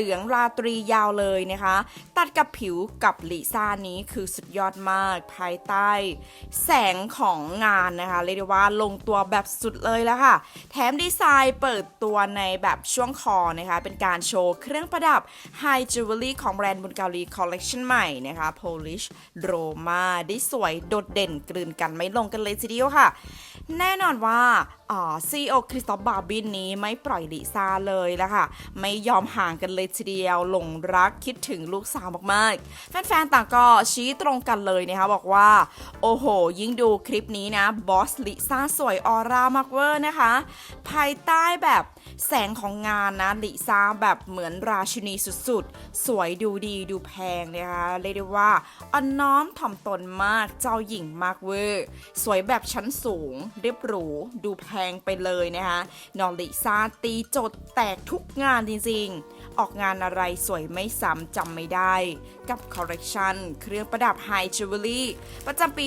เหลืองราตรียาวเลยนะคะ ตัดกับผิวกับลิซ่านี้คือสุดยอดมากภายใต้ แสงของงานนะคะเรียกได้ว่าลงตัวแบบสุดเลยแล้วค่ะ แถมดีไซน์เปิดตัวในแบบช่วงคอนะคะ เป็นการโชว์เครื่องประดับ High Jewelry ของแบรนด์บุญเกาหลีคอลเลกชันใหม่นะคะ Polish Roma ได้สวยโดดเด่นกลืนกันไม่ลงกันเลยทีเดียวค่ะ แน่นอนว่าซีโอคริสตอฟบาร์บินนี้ไม่ปล่อยลิซ่าเลยละค่ะ ไม่ยอมห่างกันเลยทีเดียวหลงรักคิดถึงลูกสาวมากๆ แฟนๆ ต่างก็ชี้ตรงกันเลยนะคะบอกว่า โอ้โห ยิ่งดูคลิปนี้นะบอสลิซ่าสวยออร่ามากเวอร์นะคะ ภายใต้แบบ แสงของงานนะลิซ่าแบบเหมือนราชินีสุดๆ สวยดูดีดูแพงนะคะเรียกได้ว่าอนน้อมถ่อมตนมากเจ้าหญิงมากเวอร์สวยแบบชั้นสูง เรียบหรูดูแพงไปเลยนะคะนองลิซ่าตีโจทย์แตกทุกงานจริงๆ ออกงานอะไรสวยไม่ซ้ำจำไม่ได้ กับคอลเลกชันเครื่องประดับไฮจิวเวลรี่ประจำปี